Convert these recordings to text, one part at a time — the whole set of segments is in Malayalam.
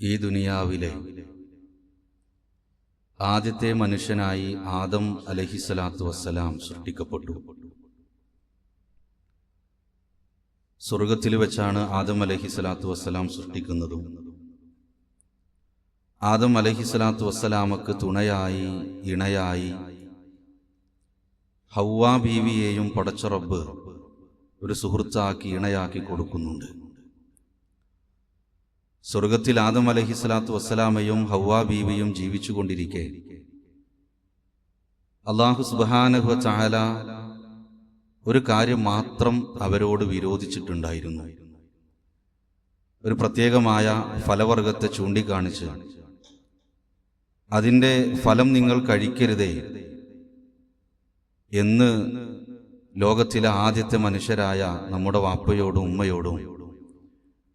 ഈ ദുനിയാവിലെ ആദ്യത്തെ മനുഷ്യനായി ആദം അലഹിസലാത്തു വസ്സലാം സൃഷ്ടിക്കപ്പെട്ടു. സ്വർഗത്തിൽ വെച്ചാണ് ആദം അലഹിസലാത്തു വസ്സലാം സൃഷ്ടിക്കുന്നതും. ആദം അലഹിസലാത്തു വസ്സലാമക്ക് തുണയായി ഇണയായി ഹൗവാ ബീവിയെയും പടച്ച റബ്ബ് ഒരു സുഹൃത്താക്കി ഇണയാക്കി കൊടുക്കുന്നുണ്ട്. സ്വർഗത്തിൽ ആദം അലഹിസ്ലാത്തു വസ്സലാമയും ഹവ്വാ ബീവിയും ജീവിച്ചുകൊണ്ടിരിക്കെ. അള്ളാഹു സുബാനഹു ചാല ഒരു കാര്യം മാത്രം അവരോട് വിരോധിച്ചിട്ടുണ്ടായിരുന്നു. ഒരു പ്രത്യേകമായ ഫലവർഗത്തെ ചൂണ്ടിക്കാണിച്ച്. അതിന്റെ ഫലം നിങ്ങൾ കഴിക്കരുതേ എന്ന് ലോകത്തിലെ ആദ്യത്തെ മനുഷ്യരായ നമ്മുടെ വാപ്പയോടും ഉമ്മയോടും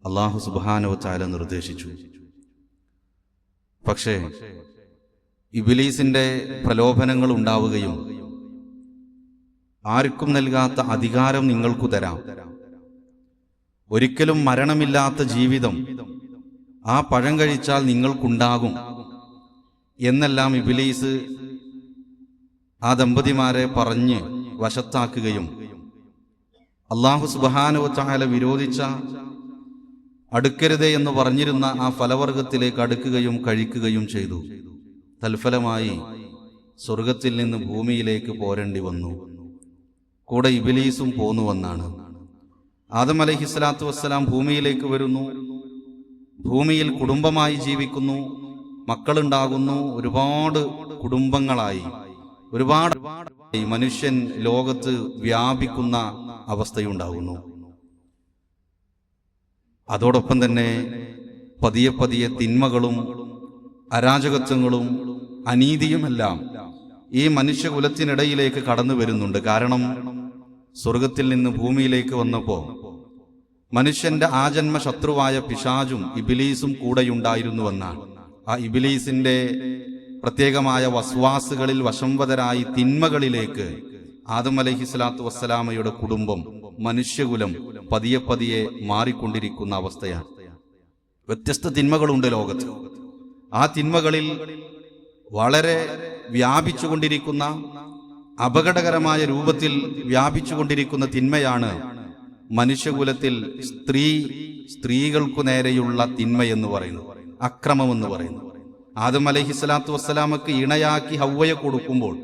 അള്ളാഹു സുബാനവത്താല താല നിർദ്ദേശിച്ചു. പക്ഷേ ഇബിലീസിന്റെ പ്രലോഭനങ്ങൾ ഉണ്ടാവുകയും ആർക്കും നൽകാത്ത അധികാരം നിങ്ങൾക്കു തരാം. ഒരിക്കലും മരണമില്ലാത്ത ജീവിതം ആ പഴം കഴിച്ചാൽ നിങ്ങൾക്കുണ്ടാകും എന്നെല്ലാം ഇബിലീസ് ആ ദമ്പതിമാരെ പറഞ്ഞ് വശത്താക്കുകയും അള്ളാഹു സുബാനുവ ചായാല വിരോധിച്ച അടുക്കരുതേ എന്ന് പറഞ്ഞിരുന്ന ആ ഫലവർഗത്തിലേക്ക് അടുക്കുകയും കഴിക്കുകയും ചെയ്തു. തൽഫലമായി സ്വർഗത്തിൽ നിന്ന് ഭൂമിയിലേക്ക് പോരേണ്ടി വന്നു. കൂടെ ഇബിലീസും പോന്നുവെന്നാണ് ആദം അലഹിസ്ലാത്തു വസ്സലാം ഭൂമിയിലേക്ക് വരുന്നു. ഭൂമിയിൽ കുടുംബമായി ജീവിക്കുന്നു. മക്കളുണ്ടാകുന്നു. ഒരുപാട് കുടുംബങ്ങളായി. ഒരുപാട് മനുഷ്യൻ ലോകത്ത് വ്യാപിക്കുന്ന അവസ്ഥയുണ്ടാകുന്നു. അതോടൊപ്പം തന്നെ പതിയെ പതിയെ തിന്മകളും അരാജകത്വങ്ങളും അനീതിയുമെല്ലാം ഈ മനുഷ്യകുലത്തിനിടയിലേക്ക് കടന്നു വരുന്നുണ്ട്. കാരണം സ്വർഗത്തിൽ നിന്ന് ഭൂമിയിലേക്ക് വന്നപ്പോൾ മനുഷ്യന്റെ ആജന്മ ശത്രുവായ പിശാജും ഇബിലീസും കൂടെയുണ്ടായിരുന്നുവെന്നാണ്. ആ ഇബിലീസിന്റെ പ്രത്യേകമായ വസ്വാസുകളിൽ വശംവതരായി തിന്മകളിലേക്ക് ആദം അലഹി സ്വലാത്തു വസ്സലാമയുടെ കുടുംബം മനുഷ്യകുലം പതിയെ പതിയെ മാറിക്കൊണ്ടിരിക്കുന്ന അവസ്ഥയാണ്. വ്യത്യസ്ത തിന്മകളുണ്ട് ലോകത്ത്. ആ തിന്മകളിൽ വളരെ വ്യാപിച്ചുകൊണ്ടിരിക്കുന്ന അപകടകരമായ രൂപത്തിൽ വ്യാപിച്ചുകൊണ്ടിരിക്കുന്ന തിന്മയാണ് മനുഷ്യകുലത്തിൽ സ്ത്രീ സ്ത്രീകൾക്കു നേരെയുള്ള തിന്മയെന്ന് പറയുന്നു അക്രമം എന്ന് പറയുന്നു ആദം അലഹി സ്വലാത്തു വസ്സലാമക്ക് ഇണയാക്കി ഹൗവയെ കൊടുക്കുമ്പോൾ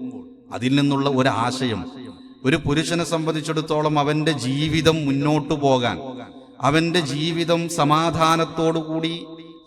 അതിൽ നിന്നുള്ള ഒരാശയം ഒരു പുരുഷനെ സംബന്ധിച്ചിടത്തോളം അവന്റെ ജീവിതം മുന്നോട്ടു പോകാൻ അവന്റെ ജീവിതം സമാധാനത്തോടുകൂടി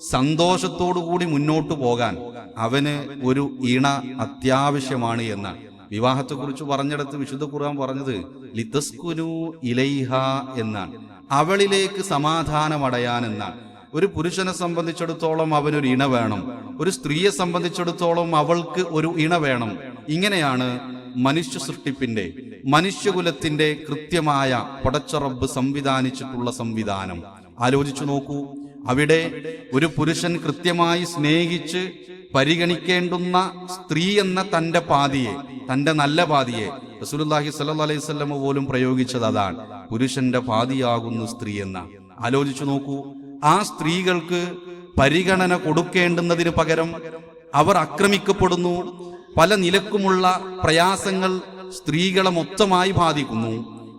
സന്തോഷത്തോടുകൂടി മുന്നോട്ടു പോകാൻ അവന് ഒരു ഇണ അത്യാവശ്യമാണ് എന്നാണ്. വിവാഹത്തെക്കുറിച്ച് പറഞ്ഞിടത്ത് വിശുദ്ധ ഖുർആൻ പറഞ്ഞത് ലിതസ്കുനു ഇലൈഹ എന്നാണ്. അവളിലേക്ക് സമാധാനമടയാൻ എന്നാണ്. ഒരു പുരുഷനെ സംബന്ധിച്ചിടത്തോളം അവനൊരു ഇണ വേണം. ഒരു സ്ത്രീയെ സംബന്ധിച്ചിടത്തോളം അവൾക്ക് ഒരു ഇണ വേണം. ഇങ്ങനെയാണ് മനുഷ്യ സൃഷ്ടിപ്പിന്റെ മനുഷ്യകുലത്തിന്റെ കൃത്യമായ പടച്ചറബ് സംവിധാനിച്ചിട്ടുള്ള സംവിധാനം. ആലോചിച്ചു നോക്കൂ. അവിടെ ഒരു പുരുഷൻ കൃത്യമായി സ്നേഹിച്ച് പരിഗണിക്കേണ്ടുന്ന സ്ത്രീ എന്ന തന്റെ പാതിയെ തന്റെ നല്ല പാതിയെ റസൂലുള്ളാഹി സ്വല്ലല്ലാഹി അലൈഹി വസല്ലം പോലും പ്രയോഗിച്ചത് അതാണ്. പുരുഷന്റെ പാതിയാകുന്നു സ്ത്രീ എന്ന. ആലോചിച്ചു നോക്കൂ. ആ സ്ത്രീകൾക്ക് പരിഗണന കൊടുക്കേണ്ടുന്നതിന് പകരം അവർ ആക്രമിക്കപ്പെടുന്നു. പല നിലക്കുമുള്ള പ്രയാസങ്ങൾ സ്ത്രീകളെ മൊത്തമായി ബാധിക്കുന്നു.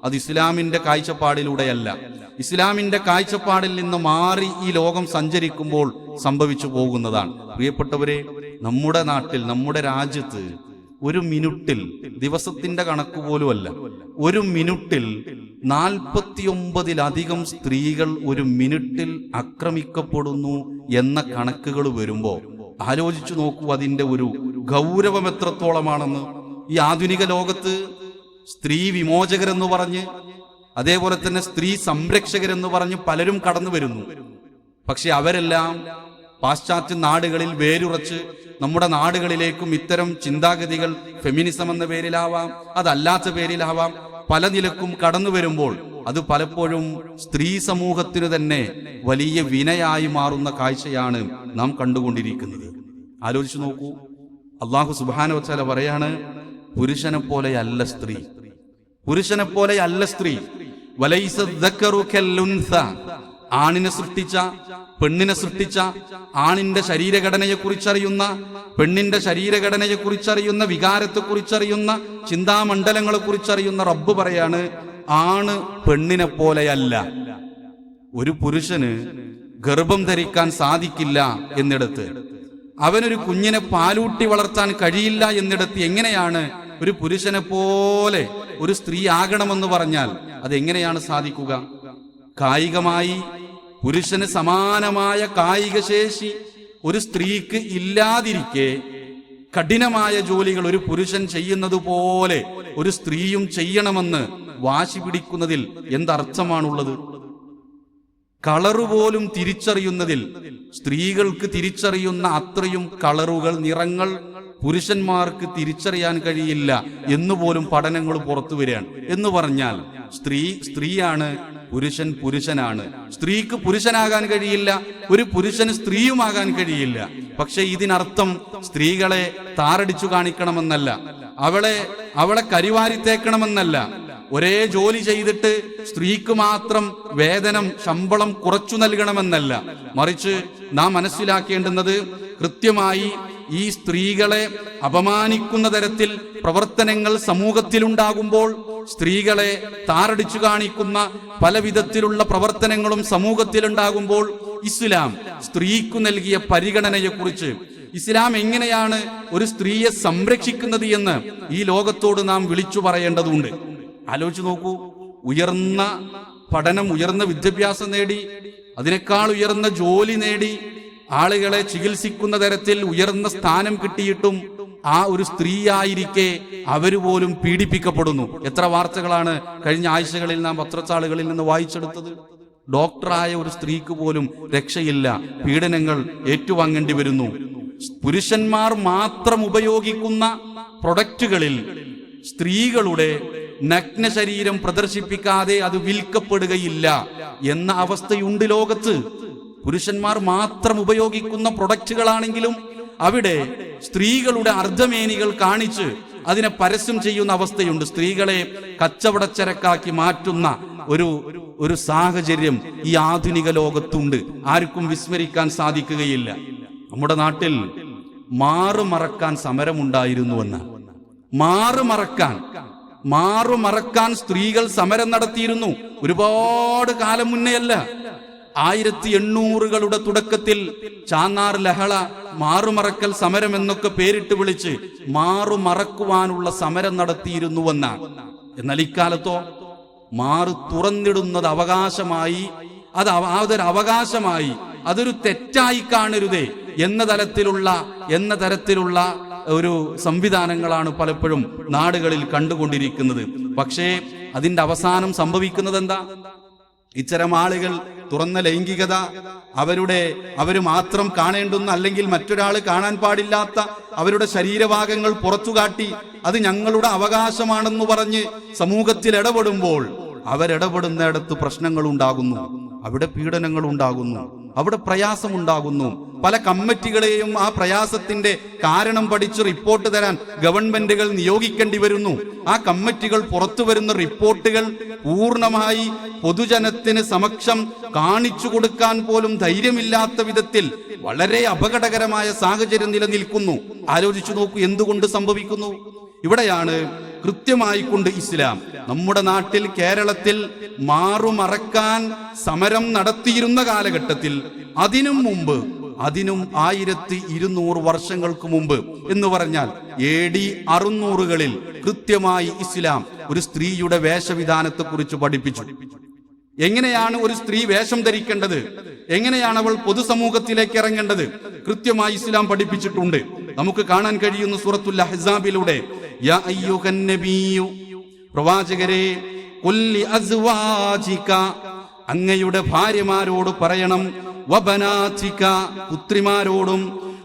അത് ഇസ്ലാമിന്റെ കാഴ്ചപ്പാടിലൂടെയല്ല. ഇസ്ലാമിന്റെ കാഴ്ചപ്പാടിൽ നിന്ന് മാറി ഈ ലോകം സഞ്ചരിക്കുമ്പോൾ സംഭവിച്ചു പോകുന്നതാണ്. പ്രിയപ്പെട്ടവരെ നമ്മുടെ നാട്ടിൽ നമ്മുടെ രാജ്യത്ത് ഒരു മിനിറ്റിൽ ദിവസത്തിന്റെ കണക്ക് പോലുമല്ല ഒരു മിനിറ്റിൽ നാൽപ്പത്തിയൊമ്പതിലധികം സ്ത്രീകൾ ഒരു മിനിറ്റിൽ ആക്രമിക്കപ്പെടുന്നു എന്ന കണക്കുകൾ വരുമ്പോ ആലോചിച്ചു നോക്കൂ അതിന്റെ ഒരു ഗൗരവം എത്രത്തോളമാണെന്ന് ഈ ആധുനിക ലോകത്ത് സ്ത്രീ വിമോചകരെന്ന് പറഞ്ഞ് അതേപോലെ തന്നെ സ്ത്രീ സംരക്ഷകരെന്ന് പറഞ്ഞ് പലരും കടന്നു വരുന്നു. പക്ഷെ അവരെല്ലാം പാശ്ചാത്യ നാടുകളിൽ വേരുറച്ച് നമ്മുടെ നാടുകളിലേക്കും ഇത്തരം ചിന്താഗതികൾ ഫെമിനിസം എന്ന പേരിലാവാം അതല്ലാത്ത പേരിലാവാം പല നിലക്കും കടന്നു വരുമ്പോൾ അത് പലപ്പോഴും സ്ത്രീ സമൂഹത്തിന് തന്നെ വലിയ വിനയായി മാറുന്ന കാഴ്ചയാണ് നാം കണ്ടുകൊണ്ടിരിക്കുന്നത്. ആലോചിച്ചു നോക്കൂ. അള്ളാഹു സുബാന വച്ചാല പറയാണ് പുരുഷനെ പോലെ അല്ല സ്ത്രീ. പുരുഷനെ പോലെ അല്ല സ്ത്രീ. ആണിനെ സൃഷ്ടിച്ച പെണ്ണിനെ സൃഷ്ടിച്ച ആണിന്റെ ശരീരഘടനയെ കുറിച്ചറിയുന്ന പെണ്ണിന്റെ ശരീരഘടനയെ കുറിച്ചറിയുന്ന വികാരത്തെ കുറിച്ചറിയുന്ന ചിന്താമണ്ഡലങ്ങളെ കുറിച്ചറിയുന്ന റബ്ബ് പറയാണ് ആണ് പെണ്ണിനെ പോലെയല്ല. ഒരു പുരുഷന് ഗർഭം ധരിക്കാൻ സാധിക്കില്ല എന്നിടത്ത്. അവനൊരു കുഞ്ഞിനെ പാലൂട്ടി വളർത്താൻ കഴിയില്ല എന്നിടത്ത് എങ്ങനെയാണ് ഒരു പുരുഷനെ പോലെ ഒരു സ്ത്രീ ആകണമെന്ന് പറഞ്ഞാൽ അതെങ്ങനെയാണ് സാധിക്കുക? കായികമായി പുരുഷന് സമാനമായ കായിക ശേഷി ഒരു സ്ത്രീക്ക് ഇല്ലാതിരിക്കെ കഠിനമായ ജോലികൾ ഒരു പുരുഷൻ ചെയ്യുന്നത് പോലെ ഒരു സ്ത്രീയും ചെയ്യണമെന്ന് വാശി പിടിക്കുന്നതിൽ എന്തർത്ഥമാണുള്ളത്? കളറ് പോലും തിരിച്ചറിയുന്നതിൽ സ്ത്രീകൾക്ക് തിരിച്ചറിയുന്ന അത്രയും കളറുകൾ നിറങ്ങൾ പുരുഷന്മാർക്ക് തിരിച്ചറിയാൻ കഴിയില്ല എന്നുപോലും പഠനങ്ങൾ പുറത്തു വരികയാണ്. എന്ന് പറഞ്ഞാൽ സ്ത്രീ സ്ത്രീയാണ് പുരുഷൻ പുരുഷനാണ്. സ്ത്രീക്ക് പുരുഷനാകാൻ കഴിയില്ല ഒരു പുരുഷന് സ്ത്രീയുമാകാൻ കഴിയില്ല. പക്ഷെ ഇതിനർത്ഥം സ്ത്രീകളെ താറടിച്ചു കാണിക്കണമെന്നല്ല. അവളെ അവളെ കരിവാരി തേക്കണമെന്നല്ല ഒരേ ജോലി ചെയ്തിട്ട് സ്ത്രീക്ക് മാത്രം വേതനം ശമ്പളം കുറച്ചു നൽകണമെന്നല്ല. മറിച്ച് നാം മനസ്സിലാക്കേണ്ടുന്നത് കൃത്യമായി ഈ സ്ത്രീകളെ അപമാനിക്കുന്ന തരത്തിൽ പ്രവർത്തനങ്ങൾ സമൂഹത്തിലുണ്ടാകുമ്പോൾ സ്ത്രീകളെ താറടിച്ചു കാണിക്കുന്ന പല വിധത്തിലുള്ള പ്രവർത്തനങ്ങളും സമൂഹത്തിലുണ്ടാകുമ്പോൾ ഇസ്ലാം സ്ത്രീക്കു നൽകിയ പരിഗണനയെക്കുറിച്ച്. ഇസ്ലാം എങ്ങനെയാണ് ഒരു സ്ത്രീയെ സംരക്ഷിക്കുന്നത് എന്ന് ഈ ലോകത്തോട് നാം വിളിച്ചു പറയേണ്ടതുണ്ട്. ആലോചിച്ച് നോക്കൂ. ഉയർന്ന പഠനം ഉയർന്ന വിദ്യാഭ്യാസം നേടി അതിനേക്കാൾ ഉയർന്ന ജോലി നേടി ആളുകളെ ചികിത്സിക്കുന്ന തരത്തിൽ ഉയർന്ന സ്ഥാനം കിട്ടിയിട്ടും ആ ഒരു സ്ത്രീയായിരിക്കെ അവർ പോലും പീഡിപ്പിക്കപ്പെടുന്നു. എത്ര വാർത്തകളാണ് കഴിഞ്ഞ ആഴ്ചകളിൽ നാം പത്രത്താളുകളിൽ നിന്ന് വായിച്ചെടുത്തത്? ഡോക്ടറായ ഒരു സ്ത്രീക്ക് പോലും രക്ഷയില്ല. പീഡനങ്ങൾ ഏറ്റുവാങ്ങേണ്ടി വരുന്നു. പുരുഷന്മാർ മാത്രം ഉപയോഗിക്കുന്ന പ്രൊഡക്റ്റുകളിൽ സ്ത്രീകളുടെ നഗ്ന ശരീരം പ്രദർശിപ്പിക്കാതെ അത് വിൽക്കപ്പെടുകയില്ല എന്ന അവസ്ഥയുണ്ട് ലോകത്ത്. പുരുഷന്മാർ മാത്രം ഉപയോഗിക്കുന്ന പ്രൊഡക്റ്റുകളാണെങ്കിലും അവിടെ സ്ത്രീകളുടെ അർദ്ധമേനികൾ കാണിച്ച് അതിനെ പരസ്യം ചെയ്യുന്ന അവസ്ഥയുണ്ട്. സ്ത്രീകളെ കച്ചവടച്ചരക്കാക്കി മാറ്റുന്ന ഒരു ഒരു സാഹചര്യം ഈ ആധുനിക ലോകത്തുണ്ട്. ആർക്കും വിസ്മരിക്കാൻ സാധിക്കുകയില്ല. നമ്മുടെ നാട്ടിൽ മാറുമറക്കാൻ സമരമുണ്ടായിരുന്നുവെന്ന് മാറുമറക്കാൻ മാറുമറക്കാൻ സ്ത്രീകൾ സമരം നടത്തിയിരുന്നു. ഒരുപാട് കാലം മുന്നെയല്ല. ആയിരത്തി എണ്ണൂറുകളുടെ തുടക്കത്തിൽ ചാന്നാർ ലഹള മാറുമറക്കൽ സമരം എന്നൊക്കെ പേരിട്ട് വിളിച്ച് മാറുമറക്കുവാനുള്ള സമരം നടത്തിയിരുന്നുവെന്നാണ് എന്നാൽ ഇക്കാലത്തോ മാറു തുറന്നിടുന്നത് അവകാശമായി അത് അതൊരു അവകാശമായി അതൊരു തെറ്റായി കാണരുതേ. എന്ന തരത്തിലുള്ള എന്ന തരത്തിലുള്ള ഒരു സംവിധാനങ്ങളാണ് പലപ്പോഴും നാടുകളിൽ കണ്ടുകൊണ്ടിരിക്കുന്നത്. പക്ഷേ അതിന്റെ അവസാനം സംഭവിക്കുന്നത് എന്താ ഇത്തരം ആളുകൾ തുറന്ന ലൈംഗികത അവരുടെ അവർ മാത്രം കാണേണ്ടുന്ന അല്ലെങ്കിൽ മറ്റൊരാൾ കാണാൻ പാടില്ലാത്ത അവരുടെ ശരീരഭാഗങ്ങൾ പുറത്തുകാട്ടി അത് ഞങ്ങളുടെ അവകാശമാണെന്ന് പറഞ്ഞ് സമൂഹത്തിൽ ഇടപെടുമ്പോൾ അവരിടപെടുന്നിടത്ത് പ്രശ്നങ്ങൾ ഉണ്ടാകുന്നു അവിടെ പീഡനങ്ങൾ ഉണ്ടാകുന്നു അവിടെ പ്രയാസമുണ്ടാകുന്നു. പല കമ്മിറ്റികളെയും ആ പ്രയാസത്തിന്റെ കാരണം പഠിച്ച് റിപ്പോർട്ട് തരാൻ ഗവൺമെന്റുകൾ നിയോഗിക്കേണ്ടി വരുന്നു. ആ കമ്മിറ്റികൾ പുറത്തു വരുന്ന റിപ്പോർട്ടുകൾ പൂർണമായി പൊതുജനത്തിന് സമക്ഷം കാണിച്ചു കൊടുക്കാൻ പോലും ധൈര്യമില്ലാത്ത വിധത്തിൽ വളരെ അപകടകരമായ സാഹചര്യം നിലനിൽക്കുന്നു. ആലോചിച്ചു നോക്കൂ എന്തുകൊണ്ട് സംഭവിക്കുന്നു? ഇവിടെയാണ് കൃത്യമായി കൊണ്ട് ഇസ്ലാം നമ്മുടെ നാട്ടിൽ കേരളത്തിൽ മാറുമറക്കാൻ സമരം നടത്തിയിരുന്ന കാലഘട്ടത്തിൽ അതിനും മുമ്പ് അതിനും ആയിരത്തി ഇരുന്നൂറ് വർഷങ്ങൾക്ക് മുമ്പ് എന്ന് പറഞ്ഞാൽ എ ഡി അറുന്നൂറുകളിൽ കൃത്യമായി ഇസ്ലാം ഒരു സ്ത്രീയുടെ വേഷവിധാനത്തെ കുറിച്ച് പഠിപ്പിച്ചു. എങ്ങനെയാണ് ഒരു സ്ത്രീ വേഷം ധരിക്കേണ്ടത്? എങ്ങനെയാണ് അവൾ പൊതുസമൂഹത്തിലേക്ക് ഇറങ്ങേണ്ടത്? കൃത്യമായി ഇസ്ലാം പഠിപ്പിച്ചിട്ടുണ്ട്. നമുക്ക് കാണാൻ കഴിയുന്ന സൂറത്തുൽ അഹ്സാബിലൂടെ പ്രവാചകരെ അങ്ങയുടെ ഭാര്യമാരോട് പറയണം വബനാതിക പുത്രിമാരോടും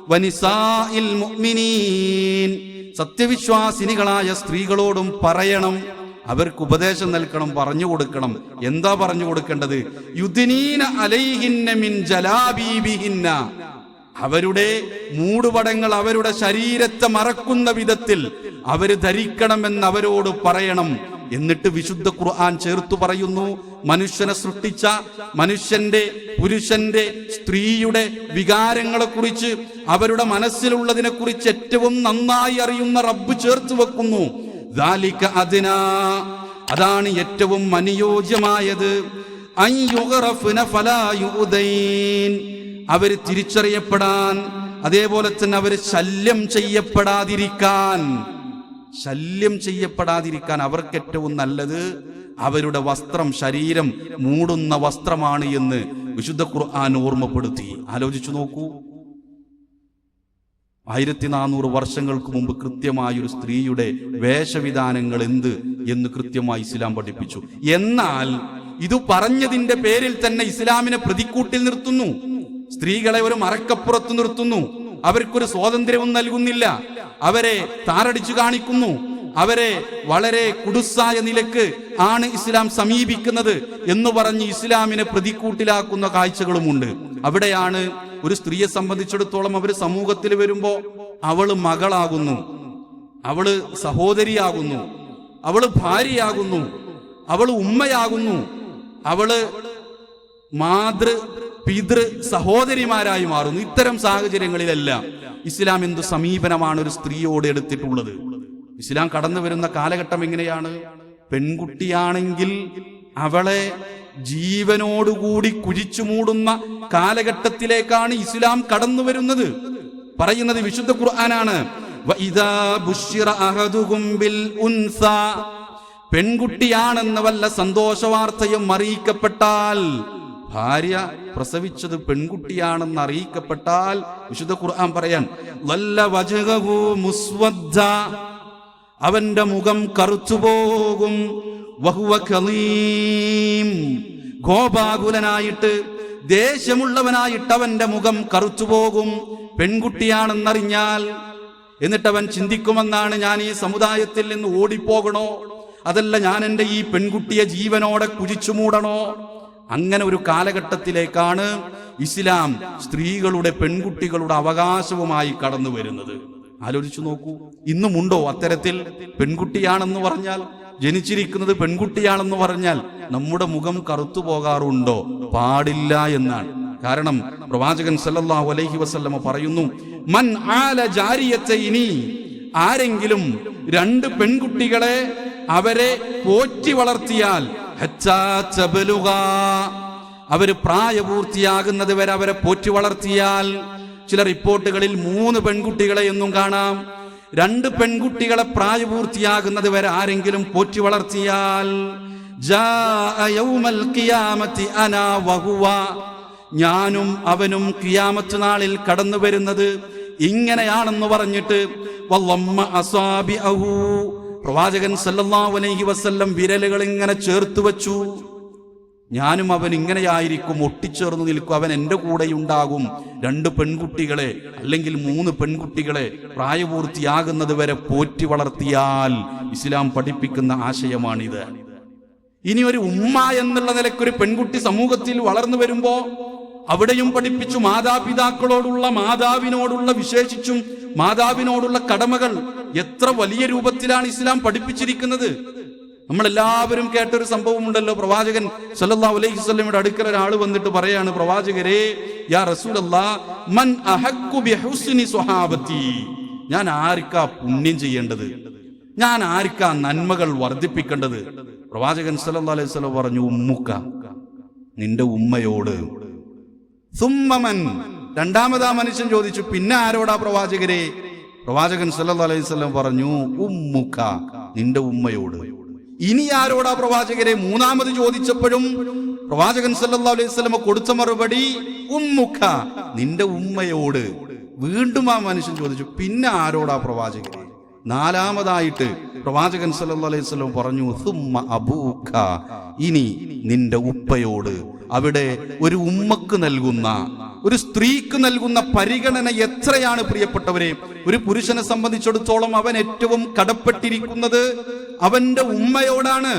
വനിസാഇൽ മുഅ്മിനീൻ സത്യവിശ്വാസിനികളായ സ്ത്രീകളോടും പറയണം. അവർക്ക് ഉപദേശം നൽകണം പറഞ്ഞു കൊടുക്കണം. എന്താ പറഞ്ഞു കൊടുക്കേണ്ടത്? യുദിനീന അലൈഹിന്ന മിൻ ജലാബീബിഹിന്ന അവരുടെ മൂടുപടങ്ങൾ അവരുടെ ശരീരത്തെ മറക്കുന്ന വിധത്തിൽ അവർ ധരിക്കണമെന്ന് അവരോട് പറയണം. എന്നിട്ട് വിശുദ്ധ ഖുർആൻ ചേർത്തു പറയുന്നു മനുഷ്യനെ സൃഷ്ടിച്ച മനുഷ്യന്റെ പുരുഷന്റെ സ്ത്രീയുടെ വികാരങ്ങളെ കുറിച്ച് അവരുടെ മനസ്സിലുള്ളതിനെ കുറിച്ച് ഏറ്റവും നന്നായി അറിയുന്ന റബ്ബ് ചേർത്ത് വെക്കുന്നു. അതാണ് ഏറ്റവും അനുയോജ്യമായത്. അവർ തിരിച്ചറിയപ്പെടാൻ അതേപോലെ തന്നെ അവർ ശല്യം ചെയ്യപ്പെടാതിരിക്കാൻ ശല്യം ചെയ്യപ്പെടാതിരിക്കാൻ അവർക്ക് ഏറ്റവും നല്ലത് അവരുടെ വസ്ത്രം ശരീരം മൂടുന്ന വസ്ത്രമാണ് എന്ന് വിശുദ്ധ ഖുർആൻ ഓർമ്മപ്പെടുത്തി. ആലോചിച്ചു നോക്കൂ. ആയിരത്തി നാനൂറ് വർഷങ്ങൾക്ക് മുമ്പ് കൃത്യമായ ഒരു സ്ത്രീയുടെ വേഷവിധാനങ്ങൾ എന്ത് എന്ന് കൃത്യമായി ഇസ്ലാം പഠിപ്പിച്ചു. എന്നാൽ ഇത് പറഞ്ഞതിന്റെ പേരിൽ തന്നെ ഇസ്ലാമിനെ പ്രതിക്കൂട്ടിൽ നിർത്തുന്നു. സ്ത്രീകളെ ഒരു മറക്കപ്പുറത്ത് നിർത്തുന്നു. അവർക്കൊരു സ്വാതന്ത്ര്യവും നൽകുന്നില്ല. അവരെ താരടിച്ചു കാണിക്കുന്നു. അവരെ വളരെ കുടുസായ നിലയ്ക്ക് ആണ് ഇസ്ലാം സമീപിക്കുന്നത് എന്ന് പറഞ്ഞ് ഇസ്ലാമിനെ പ്രതിക്കൂട്ടിലാക്കുന്ന കാഴ്ചകളുമുണ്ട്. അവിടെയാണ് ഒരു സ്ത്രീയെ സംബന്ധിച്ചിടത്തോളം അവർ സമൂഹത്തിൽ വരുമ്പോ അവൾ മകളാകുന്നു അവൾ സഹോദരിയാകുന്നു അവൾ ഭാര്യയാകുന്നു അവൾ ഉമ്മയാകുന്നു അവൾ മാതൃ പിതൃ സഹോദരിമാരായി മാറുന്നു. ഇത്തരം സാഹചര്യങ്ങളിലെല്ലാം ഇസ്ലാം എന്തു സമീപനമാണ് ഒരു സ്ത്രീയോട് എടുത്തിട്ടുള്ളത്? ഇസ്ലാം കടന്നു വരുന്ന കാലഘട്ടം എങ്ങനെയാണ്? പെൺകുട്ടിയാണെങ്കിൽ അവളെ ജീവനോടുകൂടി കുഴിച്ചു മൂടുന്ന കാലഘട്ടത്തിലേക്കാണ് ഇസ്ലാം കടന്നു വരുന്നത്. പറയുന്നത് വിശുദ്ധ ഖുർആനാണ്. പെൺകുട്ടിയാണെന്ന് വല്ല സന്തോഷ വാർത്തയും അറിയിക്കപ്പെട്ടാൽ ഭാര്യ പ്രസവിച്ചത് പെൺകുട്ടിയാണെന്ന് അറിയിക്കപ്പെട്ടാൽ വിശുദ്ധ ഖുർആൻ പറയാൻ വല്ല വജഹു മുസ്വദ്ദ. അവന്റെ മുഖം കറുത്തുപോകും കോപാകുലനായിട്ട് ദേഷ്യമുള്ളവനായിട്ട് അവന്റെ മുഖം കറുത്തുപോകും പെൺകുട്ടിയാണെന്നറിഞ്ഞാൽ എന്നിട്ടവൻ ചിന്തിക്കുമെന്നാണ് ഞാൻ ഈ സമുദായത്തിൽ നിന്ന് ഓടിപ്പോകണോ? അതല്ല ഞാൻ എന്റെ ഈ പെൺകുട്ടിയെ ജീവനോടെ കുഴിച്ചു മൂടണോ? അങ്ങനെ ഒരു കാലഘട്ടത്തിലേക്കാണ് ഇസ്ലാം സ്ത്രീകളുടെ പെൺകുട്ടികളുടെ അവകാശവുമായി കടന്നു വരുന്നത് ആലോചിച്ചു നോക്കൂ. ഇന്നുമുണ്ടോ അത്തരത്തിൽ? പെൺകുട്ടിയാണെന്ന് പറഞ്ഞാൽ ജനിച്ചിരിക്കുന്നത് പെൺകുട്ടിയാണെന്ന് പറഞ്ഞാൽ നമ്മുടെ മുഖം കറുത്തു പോകാറുണ്ടോ? പാടില്ല എന്നാണ്. കാരണം പ്രവാചകൻ സല്ലല്ലാഹു അലൈഹി വസല്ലമ പറയുന്നു മൻ ആല ജാരിയത്തൈനി ആരെങ്കിലും രണ്ട് പെൺകുട്ടികളെ അവരെ പോറ്റി വളർത്തിയാൽ അവർ പ്രായപൂർത്തിയാകുന്നത് വരെ അവരെ പോറ്റി വളർത്തിയാൽ ചില റിപ്പോർട്ടുകളിൽ മൂന്ന് പെൺകുട്ടികളെ എന്നും കാണാം. രണ്ട് പെൺകുട്ടികളെ പ്രായപൂർത്തിയാകുന്നത് വരെ ആരെങ്കിലും പോറ്റി വളർത്തിയാൽ ഞാനും അവനും കിയാമത്ത് നാളിൽ കടന്നു വരുന്നത് ഇങ്ങനെയാണെന്ന് പറഞ്ഞിട്ട്. പ്രവാചകൻ സല്ലല്ലാഹു അലൈഹി വസല്ലം വിരലുകൾ ഇങ്ങനെ ചേർത്ത് വെച്ചു. ഞാനും അവൻ ഇങ്ങനെയായിരിക്കും ഒട്ടിച്ചേർന്ന് നിൽക്കും. അവൻ എന്റെ കൂടെയുണ്ടാകും. രണ്ട് പെൺകുട്ടികളെ അല്ലെങ്കിൽ മൂന്ന് പെൺകുട്ടികളെ പ്രായപൂർത്തിയാകുന്നത് വരെ പോറ്റി വളർത്തിയാൽ ഇസ്ലാം പഠിപ്പിക്കുന്ന ആശയമാണിത്. ഇനി ഒരു ഉമ്മ എന്നുള്ള നിലയ്ക്കൊരു പെൺകുട്ടി സമൂഹത്തിൽ വളർന്നു വരുമ്പോ അവിടെയും പഠിപ്പിച്ചു മാതാപിതാക്കളോടുള്ള മാതാവിനോടുള്ള വിശേഷിച്ചും മാതാവിനോടുള്ള കടമകൾ എത്ര വലിയ രൂപത്തിലാണ് ഇസ്ലാം പഠിപ്പിച്ചിരിക്കുന്നത്? നമ്മൾ എല്ലാവരും കേട്ടൊരു സംഭവമുണ്ടല്ലോ. പ്രവാചകൻ സല്ലല്ലാഹു അലൈഹി വസല്ലമയുടെ അടുക്കൽ ഒരാൾ വന്നിട്ട് പറയാണ് പ്രവാചകരെ യാ റസൂൽ മൻ ബിഹുസ്നി സ്വഹാബത്തി. ഞാൻ ആർക്കാ പുണ്യം ചെയ്യേണ്ടത്? ഞാൻ ആർക്കാ നന്മകൾ വർദ്ധിപ്പിക്കേണ്ടത്? പ്രവാചകൻ സല്ലല്ലാഹു അലൈഹി വസല്ലം പറഞ്ഞു ഉമ്മുക്ക നിന്റെ ഉമ്മയോട്. സുമ്മമൻ രണ്ടാമതാ മനുഷ്യൻ ചോദിച്ചു പിന്നെ ആരോടാ പ്രവാചകരെ? പ്രവാചകൻ സല്ലല്ലാഹു അലൈഹി വസല്ലം പറഞ്ഞു ഉമ്മുക്ക നിന്റെ ഉമ്മയോട്. ഇനി ആരോടാ പ്രവാചകരെ മൂന്നാമത് ചോദിച്ചപ്പോഴും പ്രവാചകൻ സല്ലാ അലൈഹി വസല്ലം കൊടുത്ത മറുപടി ഉമ്മുഖ നിന്റെ ഉമ്മയോട് വീണ്ടും ആ മനുഷ്യൻ ചോദിച്ചു പിന്നെ ആരോടാ പ്രവാചകരെ? നാലാമതായിട്ട് പ്രവാചകൻ സല്ലല്ലാഹു അലൈഹി വസല്ലം പറഞ്ഞു സുമ്മ അബൂഖ ഇനി നിന്റെ ഉപ്പയോട് അവിടെ ഒരു ഉമ്മക്ക് നൽകുന്ന ഒരു സ്ത്രീക്ക് നൽകുന്ന പരിഗണന എത്രയാണ് പ്രിയപ്പെട്ടവരെ? ഒരു പുരുഷനെ സംബന്ധിച്ചിടത്തോളം അവൻ ഏറ്റവും കടപ്പെട്ടിരിക്കുന്നത് അവന്റെ ഉമ്മയോടാണ്.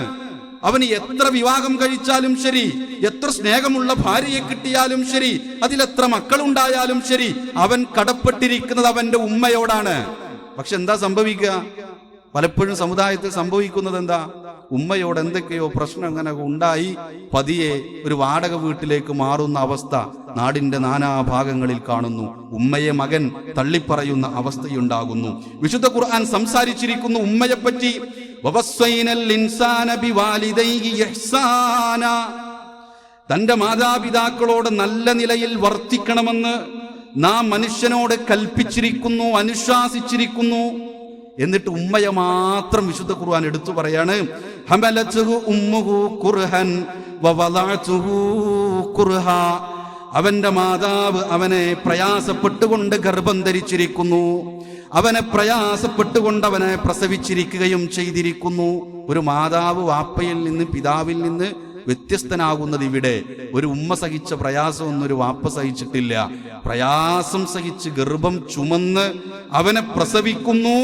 അവന് എത്ര വിവാഹം കഴിച്ചാലും ശരി എത്ര സ്നേഹമുള്ള ഭാര്യയെ കിട്ടിയാലും ശരി അതിലെത്ര മക്കളുണ്ടായാലും ശരി അവൻ കടപ്പെട്ടിരിക്കുന്നത് അവന്റെ ഉമ്മയോടാണ്. പക്ഷെ എന്താ സംഭവിക്കുക? പലപ്പോഴും സമുദായത്തിൽ സംഭവിക്കുന്നത് എന്താ ഉമ്മയോട് എന്തൊക്കെയോ പ്രശ്നം അങ്ങനെ ഉണ്ടായി. പതിയെ ഒരു വാടക വീട്ടിലേക്ക് മാറുന്ന അവസ്ഥ നാടിന്റെ നാനാഭാഗങ്ങളിൽ കാണുന്നു. ഉമ്മയെ മകൻ തള്ളിപ്പറയുന്ന അവസ്ഥയുണ്ടാകുന്നു. വിശുദ്ധ ഖുർആൻ സംസാരിച്ചിരിക്കുന്നു ഉമ്മയെപ്പറ്റി. തന്റെ മാതാപിതാക്കളോട് നല്ല നിലയിൽ വർത്തിക്കണമെന്ന് നാം മനുഷ്യനോട് കൽപ്പിച്ചിരിക്കുന്നു അനുശാസിച്ചിരിക്കുന്നു. എന്നിട്ട് ഉമ്മയെ മാത്രം വിശുദ്ധ ഖുർആൻ എടുത്തു പറയാണ്. അവന്റെ മാതാവ് അവനെ പ്രയാസപ്പെട്ടുകൊണ്ട് ഗർഭം ധരിച്ചിരിക്കുന്നു. അവനെ പ്രയാസപ്പെട്ടുകൊണ്ട് അവനെ പ്രസവിച്ചിരിക്കുകയും ചെയ്തിരിക്കുന്നു. ഒരു മാതാവ് വാപ്പയിൽ നിന്ന് പിതാവിൽ നിന്ന് വ്യത്യസ്തനാകുന്നത് ഇവിടെ. ഒരു ഉമ്മ സഹിച്ച പ്രയാസമൊന്നും ഒരു വാപ്പ സഹിച്ചിട്ടില്ല. പ്രയാസം സഹിച്ച് ഗർഭം ചുമന്ന് അവനെ പ്രസവിക്കുന്നു.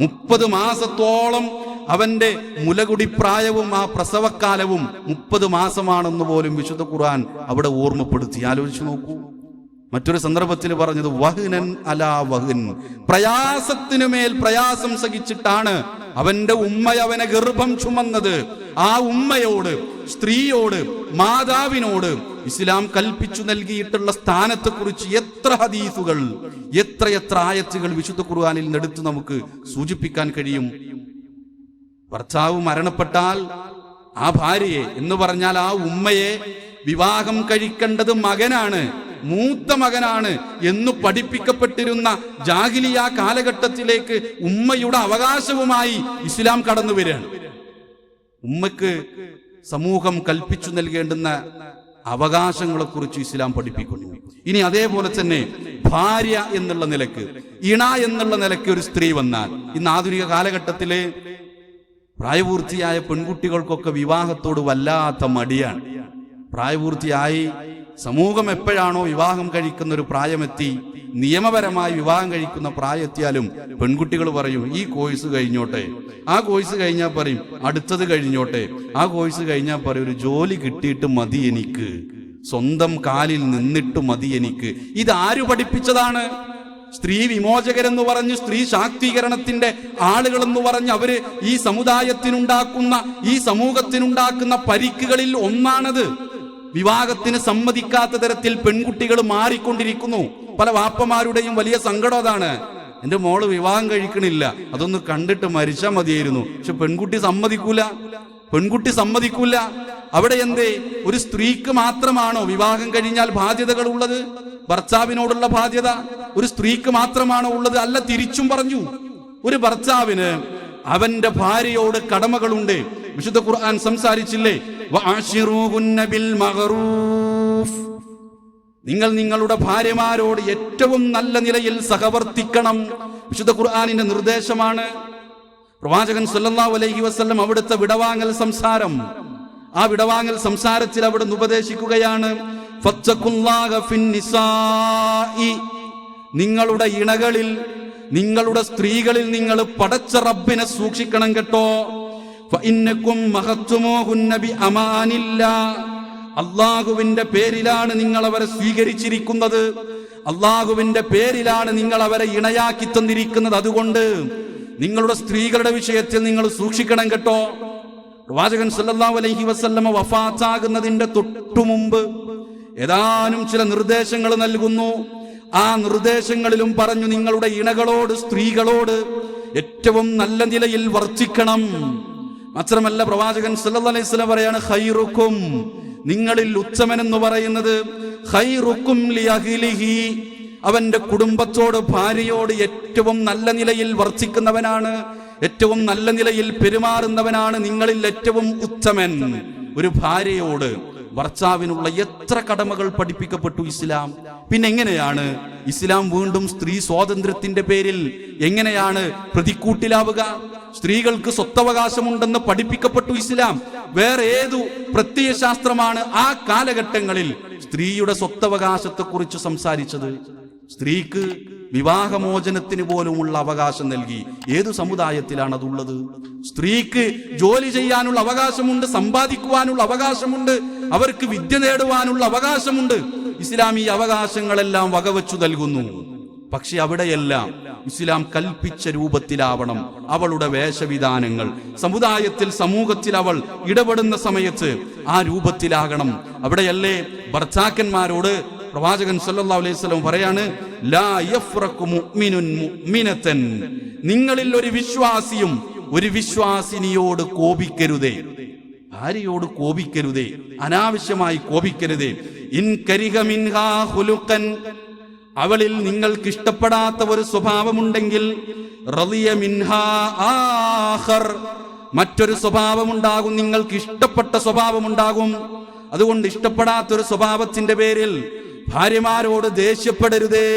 മുപ്പത് മാസത്തോളം അവന്റെ മുലകുടി പ്രായവും ആ പ്രസവക്കാലവും മുപ്പത് മാസമാണെന്ന് പോലും വിശുദ്ധ ഖുർആൻ അവിടെ ഓർമ്മപ്പെടുത്തി. ആലോചിച്ചു നോക്കൂ. മറ്റൊരു സന്ദർഭത്തിൽ പറഞ്ഞത് വഹുനൻ അലാ വഹുൻ. പ്രയാസത്തിനു മേൽ പ്രയാസം സഹിച്ചിട്ടാണ് അവന്റെ ഉമ്മ അവനെ ഗർഭം ചുമന്നത്. ആ ഉമ്മയോട് സ്ത്രീയോട് മാതാവിനോട് ഇസ്ലാം കൽപ്പിച്ചു നൽകിയിട്ടുള്ള സ്ഥാനത്തെ കുറിച്ച് എത്ര ഹദീസുകൾ എത്ര എത്ര ആയത്തുകൾ വിശുദ്ധ ഖുർആനിൽ നിന്നെടുത്ത് നമുക്ക് സൂചിപ്പിക്കാൻ കഴിയും? ഭർത്താവ് മരണപ്പെട്ടാൽ ആ ഭാര്യയെ എന്ന് പറഞ്ഞാൽ ആ ഉമ്മയെ വിവാഹം കഴിക്കേണ്ടത് മകനാണ് മൂത്ത മകനാണ് എന്ന് പഠിപ്പിക്കപ്പെട്ടിരുന്ന ജാഹിലിയ കാലഘട്ടത്തിലേക്ക് ഉമ്മയുടെ അവകാശവുമായി ഇസ്ലാം കടന്നു വരികയാണ് ഉമ്മക്ക് സമൂഹം കൽപ്പിച്ചു നൽകേണ്ടുന്ന അവകാശങ്ങളെ കുറിച്ച് ഇസ്ലാം പഠിപ്പിക്കുന്നു. ഇനി അതേപോലെ തന്നെ ഭാര്യ എന്നുള്ള നിലയ്ക്ക് ഇണ എന്നുള്ള നിലയ്ക്ക് ഒരു സ്ത്രീ വന്നാൽ ഇന്ന് ആധുനിക കാലഘട്ടത്തിലെ പ്രായപൂർത്തിയായ പെൺകുട്ടികൾക്കൊക്കെ വിവാഹത്തോട് വല്ലാത്ത മടിയാണ്. പ്രായപൂർത്തിയായി സമൂഹം എപ്പോഴാണോ വിവാഹം കഴിക്കുന്ന ഒരു പ്രായമെത്തി നിയമപരമായി വിവാഹം കഴിക്കുന്ന പ്രായത്തിയാലും പെൺകുട്ടികൾ പറയും ഈ കോഴ്സ് കഴിഞ്ഞോട്ടെ. ആ കോഴ്സ് കഴിഞ്ഞാൽ പറയും അടുത്തത് കഴിഞ്ഞോട്ടെ. ആ കോഴ്സ് കഴിഞ്ഞാൽ പറയും ഒരു ജോലി കിട്ടിയിട്ട് മതി എനിക്ക്. സ്വന്തം കാലിൽ നിന്നിട്ട് മതി എനിക്ക്. ഇത് ആര് പഠിപ്പിച്ചതാണ്? സ്ത്രീ വിമോചകരെന്ന് പറഞ്ഞ് സ്ത്രീ ശാക്തീകരണത്തിന്റെ ആളുകളെന്ന് പറഞ്ഞ് അവർ ഈ സമുദായത്തിനുണ്ടാക്കുന്ന ഈ സമൂഹത്തിനുണ്ടാക്കുന്ന പരിക്കുകളിൽ ഒന്നാണത്. വിവാഹത്തിന് സമ്മതിക്കാത്ത തരത്തിൽ പെൺകുട്ടികൾ മാറിക്കൊണ്ടിരിക്കുന്നു. പല വാപ്പമാരുടെയും വലിയ സങ്കടം അതാണ്. എന്റെ മോൾ വിവാഹം കഴിക്കണില്ല. അതൊന്ന് കണ്ടിട്ട് മരിച്ചാൽ മതിയായിരുന്നു. പക്ഷെ പെൺകുട്ടി സമ്മതിക്കൂല. പെൺകുട്ടി സമ്മതിക്കൂല. അവിടെ എന്തേ? ഒരു സ്ത്രീക്ക് മാത്രമാണോ വിവാഹം കഴിഞ്ഞാൽ ബാധ്യതകൾ ഉള്ളത്? ഭർത്താവിനോടുള്ള ബാധ്യത? ഒരു സ്ത്രീക്ക് മാത്രമാണോ ഉള്ളത്? അല്ല തിരിച്ചും പറഞ്ഞു. ഒരു ഭർത്താവിന് അവന്റെ ഭാര്യയോട് കടമകളുണ്ട്. വിശുദ്ധ ഖുർആൻ സംസാരിച്ചില്ലേ? നിങ്ങൾ നിങ്ങളുടെ ഭാര്യമാരോട് ഏറ്റവും നല്ല നിലയിൽ സഹവർത്തിക്കണം. വിശുദ്ധ ഖുർആാനിന്റെ നിർദ്ദേശമാണ്. പ്രവാചകൻ സല്ലല്ലാഹു അലൈഹി വസല്ലം അവിടുത്തെ വിടവാങ്ങൽ സംസാരം. ആ വിടവാങ്ങൽ സംസാരത്തിൽ അവിടുന്ന് ഉപദേശിക്കുകയാണ് നിങ്ങളുടെ ഇണകളിൽ നിങ്ങളുടെ സ്ത്രീകളിൽ നിങ്ങൾ പടച്ച റബ്ബിനെ സൂക്ഷിക്കണം കേട്ടോ. അള്ളാഹുവിന്റെ പേരിലാണ് നിങ്ങൾ അവരെ സ്വീകരിച്ചിരിക്കുന്നത്. അള്ളാഹുവിന്റെ പേരിലാണ് നിങ്ങൾ അവരെ ഇണയാക്കി തന്നിരിക്കുന്നത്. അതുകൊണ്ട് നിങ്ങളുടെ സ്ത്രീകളുടെ വിഷയത്തിൽ നിങ്ങൾ സൂക്ഷിക്കണം കേട്ടോ. പ്രവാചകൻ സല്ലല്ലാഹു അലൈഹി വസല്ലമ വഫാത്താകുന്നതിന്റെ തൊട്ടു മുമ്പ് ഏതാനും ചില നിർദ്ദേശങ്ങൾ നൽകുന്നു. ആ നിർദ്ദേശങ്ങളിലും പറഞ്ഞു നിങ്ങളുടെ ഇണകളോട് സ്ത്രീകളോട് ഏറ്റവും നല്ല നിലയിൽ വർത്തിക്കണം. മാത്രമല്ല പ്രവാചകൻ സല്ലല്ലാഹു അലൈഹി വസല്ലം പറയാണ് ഖൈറുക്കും. നിങ്ങളിൽ ഉത്തമൻ എന്ന് പറയുന്നത് ഖൈറുക്കും അവന്റെ കുടുംബത്തോട് ഭാര്യയോട് ഏറ്റവും നല്ല നിലയിൽ വർത്തിക്കുന്നവനാണ് ഏറ്റവും നല്ല നിലയിൽ പെരുമാറുന്നവനാണ് നിങ്ങളിൽ ഏറ്റവും ഉത്തമൻ ഒരു ഭാര്യയോട് ഭർത്താവിനുള്ള എത്ര കടമകൾ പഠിപ്പിക്കപ്പെട്ടു ഇസ്ലാം? പിന്നെ എങ്ങനെയാണ് ഇസ്ലാം വീണ്ടും സ്ത്രീ സ്വാതന്ത്ര്യത്തിന്റെ പേരിൽ എങ്ങനെയാണ് പ്രതിക്കൂട്ടിലാവുക? സ്ത്രീകൾക്ക് സ്വത്തവകാശമുണ്ടെന്ന് പഠിപ്പിക്കപ്പെട്ടു ഇസ്ലാം. വേറെ ഏതു പ്രത്യയശാസ്ത്രമാണ് ആ കാലഘട്ടങ്ങളിൽ സ്ത്രീയുടെ സ്വത്തവകാശത്തെക്കുറിച്ച് സംസാരിച്ചത്? സ്ത്രീക്ക് വിവാഹമോചനത്തിന് പോലുമുള്ള അവകാശം നൽകി. ഏതു സമുദായത്തിലാണ് അതുള്ളത്? സ്ത്രീക്ക് ജോലി ചെയ്യാനുള്ള അവകാശമുണ്ട് സമ്പാദിക്കുവാനുള്ള അവകാശമുണ്ട് അവർക്ക് വിദ്യ നേടുവാനുള്ള അവകാശമുണ്ട്. ഇസ്ലാം ഈ അവകാശങ്ങളെല്ലാം വകവച്ചു നൽകുന്നു. പക്ഷെ അവിടെയെല്ലാം ഇസ്ലാം കൽപ്പിച്ച രൂപത്തിലാവണം. അവളുടെ വേഷവിധാനങ്ങൾ. സമുദായത്തിൽ സമൂഹത്തിൽ അവൾ ഇടപെടുന്ന സമയത്ത് ആ രൂപത്തിലാകണം. അവിടെയല്ലേ ഭർത്താക്കന്മാരോട് പ്രവാചകൻ സല്ലല്ലാഹു അലൈഹി വസല്ലം പറയാണ് ലാ മുഅ്മിനുൻ മുഅ്മിനതൻ. നിങ്ങളിൽ ഒരു വിശ്വാസിയും ഒരു വിശ്വാസിനിയോട് കോപിക്കരുതേ. ഭാര്യയോട് കോപിക്കരുതേ അനാവശ്യമായി കോപിക്കരുതേ. ഇൻ കരിഹ മിൻഹാ ഖുലുഖൻ അവളിൽ നിങ്ങൾക്ക് ഇഷ്ടപ്പെടാത്ത ഒരു സ്വഭാവമുണ്ടെങ്കിൽ റളിയ മിൻഹാ ആഖർ മറ്റൊരു സ്വഭാവമുണ്ടാകും നിങ്ങൾക്ക് ഇഷ്ടപ്പെട്ട സ്വഭാവമുണ്ടാകും. അതുകൊണ്ട് ഇഷ്ടപ്പെടാത്തൊരു സ്വഭാവത്തിന്റെ പേരിൽ ഭാര്യമാരോട് ദേഷ്യപ്പെടരുതേ.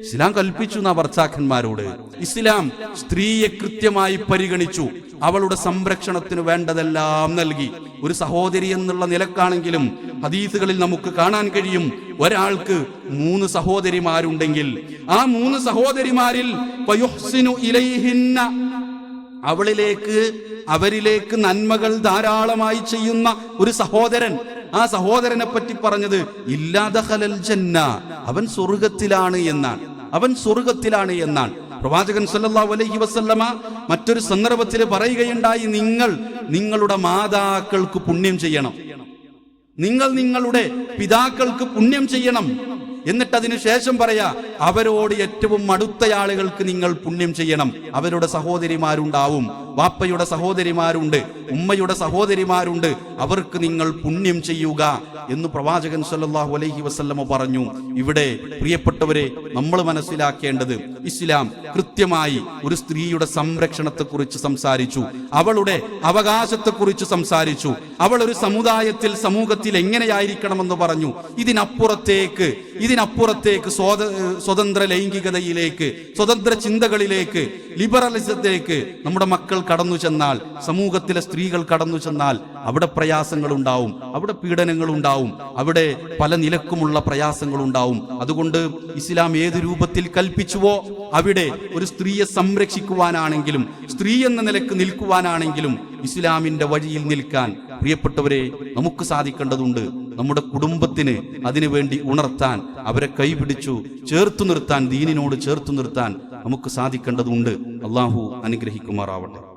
ഇസ്ലാം കൽപ്പിച്ചു എന്നാ ഭർത്താക്കന്മാരോട്. ഇസ്ലാം സ്ത്രീയെ കൃത്യമായി പരിഗണിച്ചു. അവളുടെ സംരക്ഷണത്തിന് വേണ്ടതെല്ലാം നൽകി. ഒരു സഹോദരി എന്നുള്ള നിലക്കാണെങ്കിലും ഹദീസുകളിൽ നമുക്ക് കാണാൻ കഴിയും. ഒരാൾക്ക് മൂന്ന് സഹോദരിമാരുണ്ടെങ്കിൽ ആ മൂന്ന് സഹോദരിമാരിൽ അവളിലേക്ക് അവരിലേക്ക് നന്മകൾ ധാരാളമായി ചെയ്യുന്ന ഒരു സഹോദരൻ. ആ സഹോദരനെ പറ്റി പറഞ്ഞത് ഇല്ലാദഹലൽ ജന്ന അവൻ സ്വർഗത്തിലാണ് എന്നാണ്. അവൻ സ്വർഗത്തിലാണ് എന്നാണ്. പ്രവാചകൻ സല്ലാ അലൈഹി വസല്ലമ മറ്റൊരു സന്ദർഭത്തിൽ പറയുകയുണ്ടായി നിങ്ങൾ നിങ്ങളുടെ മാതാക്കൾക്ക് പുണ്യം ചെയ്യണം. നിങ്ങൾ നിങ്ങളുടെ പിതാക്കൾക്ക് പുണ്യം ചെയ്യണം. എന്നിട്ട് അതിനു ശേഷം പറയാ അവരോട് ഏറ്റവും അടുത്ത ആളുകൾക്ക് നിങ്ങൾ പുണ്യം ചെയ്യണം. അവരുടെ സഹോദരിമാരുണ്ടാവും. വാപ്പയുടെ സഹോദരിമാരുണ്ട്. ഉമ്മയുടെ സഹോദരിമാരുണ്ട്. അവർക്ക് നിങ്ങൾ പുണ്യം ചെയ്യുക എന്ന് പ്രവാചകൻ സല്ലാഹു അലൈഹി വസ്ല്ലമ പറഞ്ഞു. ഇവിടെ പ്രിയപ്പെട്ടവരെ നമ്മൾ മനസ്സിലാക്കേണ്ടത് ഇസ്ലാം കൃത്യമായി ഒരു സ്ത്രീയുടെ സംരക്ഷണത്തെക്കുറിച്ച് സംസാരിച്ചു. അവളുടെ അവകാശത്തെക്കുറിച്ച് സംസാരിച്ചു. അവൾ ഒരു സമുദായത്തിൽ സമൂഹത്തിൽ എങ്ങനെയായിരിക്കണമെന്ന് പറഞ്ഞു. ഇതിനപ്പുറത്തേക്ക് ഇതിനപ്പുറത്തേക്ക് സ്വത സ്വതന്ത്ര ലൈംഗികതയിലേക്ക് സ്വതന്ത്ര ചിന്തകളിലേക്ക് ലിബറലിസത്തിലേക്ക് നമ്മുടെ മക്കൾ കടന്നു ചെന്നാൽ സമൂഹത്തിലെ സ്ത്രീകൾ കടന്നു ചെന്നാൽ അവിടെ പ്രയാസങ്ങൾ ഉണ്ടാവും അവിടെ പീഡനങ്ങൾ ഉണ്ടാവും അവിടെ പല നിലക്കുമുള്ള പ്രയാസങ്ങൾ ഉണ്ടാവും അതുകൊണ്ട് ഇസ്ലാം ഏത് രൂപത്തിൽ കൽപ്പിച്ചുവോ അവിടെ ഒരു സ്ത്രീയെ സംരക്ഷിക്കുവാനാണെങ്കിലും സ്ത്രീ എന്ന നിലയ്ക്ക് നിൽക്കുവാനാണെങ്കിലും ഇസ്ലാമിന്റെ വഴിയിൽ നിൽക്കാൻ പ്രിയപ്പെട്ടവരെ നമുക്ക് സാധിക്കേണ്ടതുണ്ട് നമ്മുടെ കുടുംബത്തിന് അതിനുവേണ്ടി ഉണർത്താൻ അവരെ കൈപിടിച്ചു ചേർത്തു നിർത്താൻ ദീനിനോട് ചേർത്തു നിർത്താൻ നമുക്ക് സാധിക്കേണ്ടതുണ്ട്. അള്ളാഹു അനുഗ്രഹിക്കുമാറാവട്ടെ.